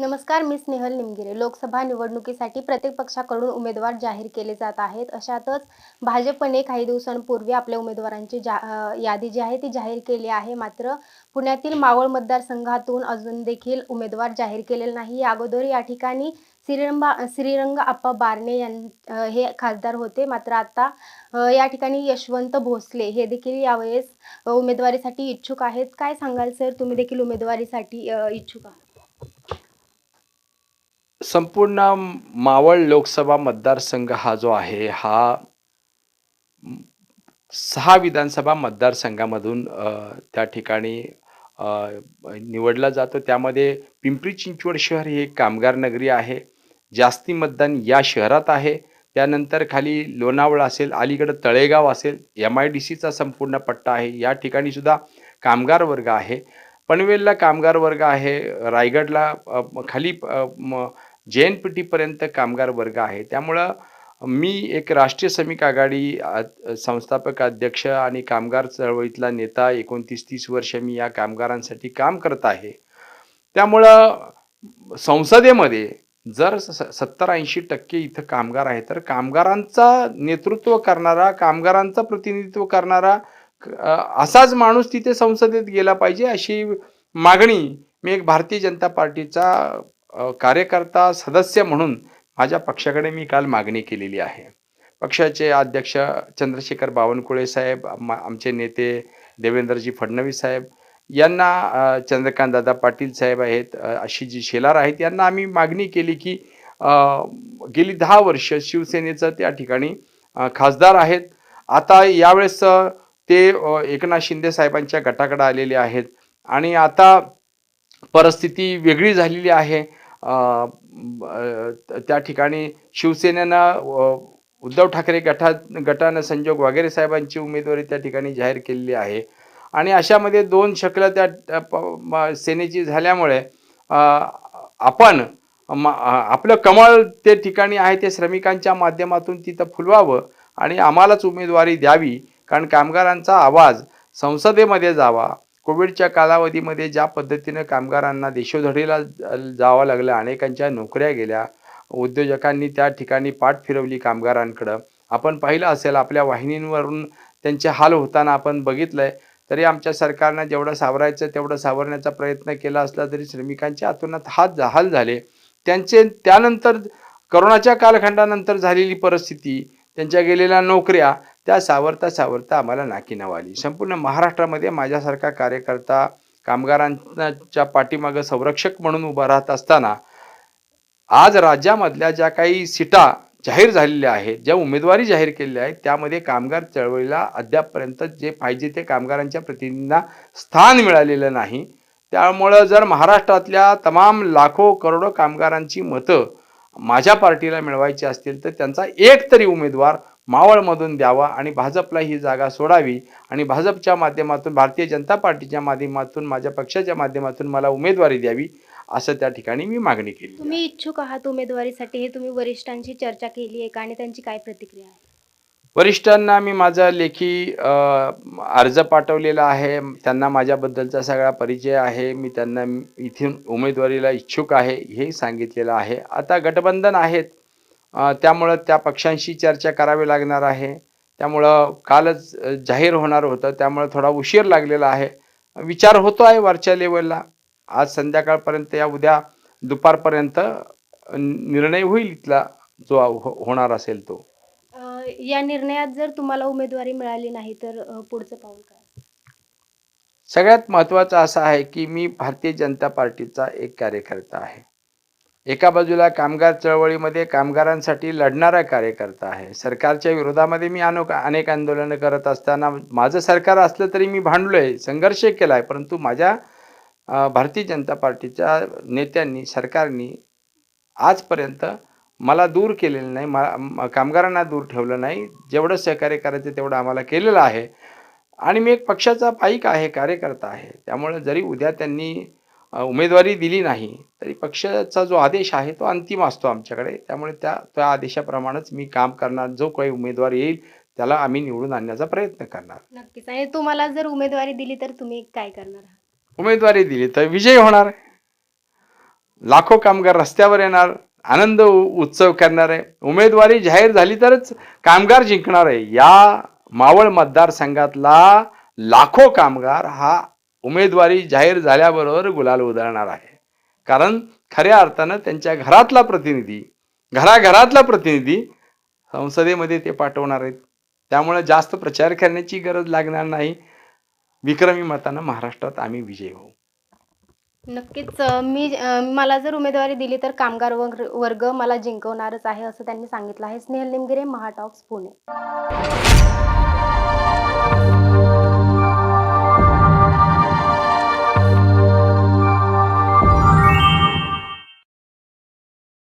नमस्कार मी स्नेहल निमगिरे. लोकसभा निवडणुकीसाठी प्रत्येक पक्षाकडून उमेदवार जाहीर केले जात आहेत. अशातच भाजपने काही दिवसांपूर्वी आपल्या उमेदवारांची जा यादी जी आहे ती जाहीर केली आहे. मात्र पुण्यातील मावळ मतदारसंघातून अजून देखील उमेदवार जाहीर केलेले नाही. अगोदर या ठिकाणी श्रीरंबा श्रीरंग आप्पा बारणे यां हे खासदार होते. मात्र आता या ठिकाणी यशवंत भोसले हे देखील यावेळेस उमेदवारीसाठी इच्छुक आहेत. काय सांगाल सर? तुम्ही देखील उमेदवारीसाठी इच्छुक आहात. संपूर्ण मावळ लोकसभा मतदारसंघ हा जो आहे हा सहा विधानसभा मतदारसंघामधून त्या ठिकाणी निवडला जातो. त्यामध्ये पिंपरी चिंचवड शहर ही एक कामगार नगरी आहे. जास्ती मतदान या शहरात आहे. त्यानंतर खाली लोणावळा असेल अलीकडं तळेगाव असेल एम आय डी सीचा संपूर्ण पट्टा आहे. या ठिकाणी सुद्धा कामगार वर्ग आहे. पनवेलला कामगार वर्ग आहे. रायगडला खाली जे एन पी टीपर्यंत कामगार वर्ग आहे. त्यामुळं मी एक राष्ट्रीय श्रमिक आघाडी संस्थापक अध्यक्ष आणि कामगार चळवळीतला नेता एकोणतीस तीस वर्ष मी या कामगारांसाठी काम करत आहे. त्यामुळं संसदेमध्ये जर सत्तर ऐंशी टक्के इथं कामगार आहे तर कामगारांचा नेतृत्व करणारा कामगारांचं प्रतिनिधित्व करणारा असाच माणूस तिथे संसदेत गेला पाहिजे अशी मागणी मी एक भारतीय जनता पार्टीचा कार्यकर्ता सदस्य म्हणून माझ्या पक्षाकडे मी काल मागणी केलेली आहे. पक्षाचे अध्यक्ष चंद्रशेखर बावनकुळे साहेब आमचे नेते देवेंद्रजी फडणवीस साहेब यांना चंद्रकांत चंद्रकांतदादा पाटील साहेब आहेत अशी आशिषजी शेलार आहेत यांना आम्ही मागणी केली की गेली दहा वर्ष शिवसेनेचं त्या ठिकाणी खासदार आहेत. आता यावेळेस ते एकनाथ शिंदे साहेबांच्या गटाकडे आलेले आहेत. आणि आता परिस्थिती वेगळी झालेली आहे. त्या ठिकाणी शिवसेनेनं उद्धव ठाकरे गटात गटानं संजोग वगैरे साहेबांची उमेदवारी त्या ठिकाणी जाहीर केलेली आहे. आणि अशामध्ये दोन शकलं त्या प- सेनेची झाल्यामुळे आपण म- आपलं कमळ ते ठिकाणी आहे ते श्रमिकांच्या माध्यमातून तिथं फुलवावं आणि आम्हालाच उमेदवारी द्यावी. कारण कामगारांचा आवाज संसदेमध्ये जावा. कोविडच्या कालावधीमध्ये ज्या पद्धतीनं कामगारांना देशोधडीला जावं लागलं अनेकांच्या नोकऱ्या गेल्या उद्योजकांनी त्या ठिकाणी पाठ फिरवली कामगारांकडं. आपण पाहिलं असेल आपल्या वाहिनींवरून त्यांचे हाल होताना आपण बघितलं आहे तरी आमच्या सरकारनं जेवढं सावरायचं तेवढं सावरण्याचा प्रयत्न केला असला तरी श्रमिकांच्या आतोनात हात हाल झाले. त्यांचे त्यानंतर करोनाच्या कालखंडानंतर झालेली परिस्थिती त्यांच्या गेलेल्या नोकऱ्या त्या सावरता सावरता आम्हाला नाकी आली. संपूर्ण महाराष्ट्रामध्ये माझ्यासारखा कार्यकर्ता कामगारांच्या पाठीमागं संरक्षक म्हणून उभा राहत असताना आज राज्यामधल्या ज्या काही सीटा जाहीर झालेल्या आहेत ज्या उमेदवारी जाहीर केलेल्या आहेत त्यामध्ये कामगार चळवळीला अद्यापपर्यंत जे पाहिजे ते कामगारांच्या प्रतिनिधींना स्थान मिळालेलं नाही. त्यामुळं जर महाराष्ट्रातल्या तमाम लाखो करोडो कामगारांची मतं माझ्या पार्टीला मिळवायची असतील तर त्यांचा एक तरी उमेदवार मावळमधून द्यावा आणि भाजपला ही जागा सोडावी. आणि भाजपच्या माध्यमातून भारतीय जनता पार्टीच्या माध्यमातून माझ्या पक्षाच्या माध्यमातून मला उमेदवारी द्यावी असं त्या ठिकाणी मी मागणी केली. तुम्ही इच्छुक आहात उमेदवारीसाठी हे तुम्ही वरिष्ठांशी चर्चा केली आहे का? आणि त्यांची काय प्रतिक्रिया आहे? वरिष्ठांना मी माझा लेखी अर्ज पाठवलेला आहे. त्यांना माझ्याबद्दलचा सगळा परिचय आहे. मी त्यांना इथून उमेदवारीला इच्छुक आहे हे सांगितलेलं आहे. आता गठबंधन आहेत. त्यामुळं त्या पक्षांशी चर्चा करावी लागणार आहे. त्यामुळं कालच जाहीर होणार होतं. त्यामुळं थोडा उशीर लागलेला आहे. विचार होतो आहे वरच्या लेवलला. आज संध्याकाळपर्यंत या उद्या दुपारपर्यंत निर्णय होईल इथला जो हो- होणार असेल तो. या निर्णयात जर तुम्हाला उमेदवारी मिळाली नाही तर पुढचं पाऊल काय? सगळ्यात महत्त्वाचं असं आहे की मी भारतीय जनता पार्टीचा एक कार्यकर्ता आहे. एका बाजूला कामगार चळवळीमध्ये कामगारांसाठी लढणारा कार्यकर्ता आहे. सरकारच्या विरोधामध्ये मी अनेक अनेक आंदोलनं करत असताना माझं सरकार असलं तरी मी भांडलो आहे संघर्ष केला आहे परंतु माझ्या भारतीय जनता पार्टीच्या नेत्यांनी सरकारनी आजपर्यंत मला दूर केलेलं नाही मा कामगारांना दूर ठेवलं नाही. जेवढं सहकार्य करायचं तेवढं आम्हाला केलेलं आहे. आणि मी एक पक्षाचा पाईक आहे कार्यकर्ता आहे. त्यामुळे जरी उद्या त्यांनी उमेदवारी दिली नाही तरी पक्षाचा जो आदेश आहे तो अंतिम असतो आमच्याकडे. त्यामुळे त्या त्या आदेशाप्रमाणेच मी काम करणार जो काही उमेदवार येईल त्याला आम्ही निवडून आणण्याचा प्रयत्न करणार. नक्कीच. आणि तुम्हाला जर उमेदवारी दिली तर तुम्ही काय करणार आहात? उमेदवारी दिली तर विजय होणार. लाखो कामगार रस्त्यावर येणार आनंद उ- उत्सव करणार. आहे उमेदवारी जाहीर झाली तरच कामगार जिंकणार आहे. या मावळ मतदारसंघातला लाखो कामगार हा उमेदवारी जाहीर झाल्याबरोबर गुलाल उधळणार आहे. कारण खऱ्या अर्थानं त्यांच्या घरातला प्रतिनिधी घराघरातला प्रतिनिधी संसदेमध्ये ते पाठवणार आहेत. त्यामुळे जास्त प्रचार करण्याची गरज लागणार नाही. विक्रमी मतानं महाराष्ट्रात आम्ही विजयी होऊ. नक्कीच मी मला जर उमेदवारी दिली तर कामगार वर्ग वर्ग मला जिंकवणारच आहे असं त्यांनी सांगितलं आहे. स्नेहल निमगिरे महाटॉक्स पुणे.